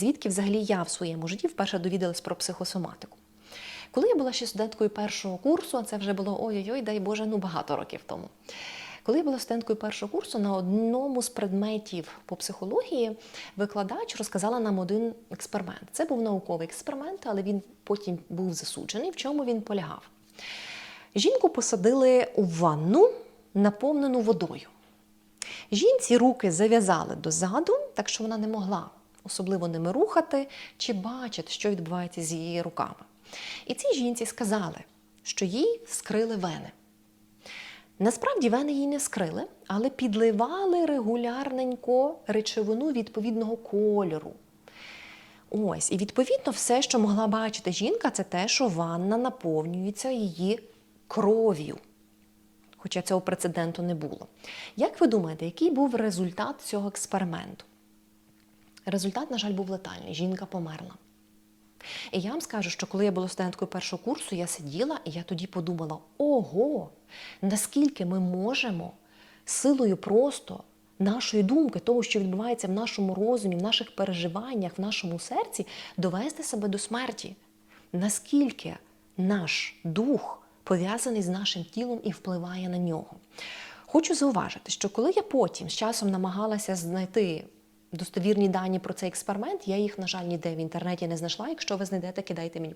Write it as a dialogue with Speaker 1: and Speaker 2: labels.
Speaker 1: Звідки взагалі я в своєму житті вперше довідалась про психосоматику? Коли я була ще студенткою першого курсу, а це вже було ой-ой-ой, дай Боже, ну багато років тому. Коли я була студенткою першого курсу, на одному з предметів по психології викладач розказала нам один експеримент. Це був науковий експеримент, але він потім був засуджений. В чому він полягав? Жінку посадили у ванну, наповнену водою. Жінці руки зав'язали дозаду, так що вона не могла особливо ними рухати чи бачити, що відбувається з її руками. І цій жінці сказали, що їй скрили вени. Насправді вени їй не скрили, але підливали регулярненько речовину відповідного кольору. Ось, і відповідно, все, що могла бачити жінка, це те, що ванна наповнюється її кров'ю. Хоча цього прецеденту не було. Як ви думаєте, який був результат цього експерименту? Результат, на жаль, був летальний. Жінка померла. І я вам скажу, що коли я була студенткою першого курсу, я сиділа і я тоді подумала: ого, наскільки ми можемо силою просто нашої думки, того, що відбувається в нашому розумі, в наших переживаннях, в нашому серці, довести себе до смерті. Наскільки наш дух пов'язаний з нашим тілом і впливає на нього. Хочу зауважити, що коли я потім з часом намагалася знайти достовірні дані про цей експеримент, я їх, на жаль, ніде в інтернеті не знайшла. Якщо ви знайдете, кидайте мені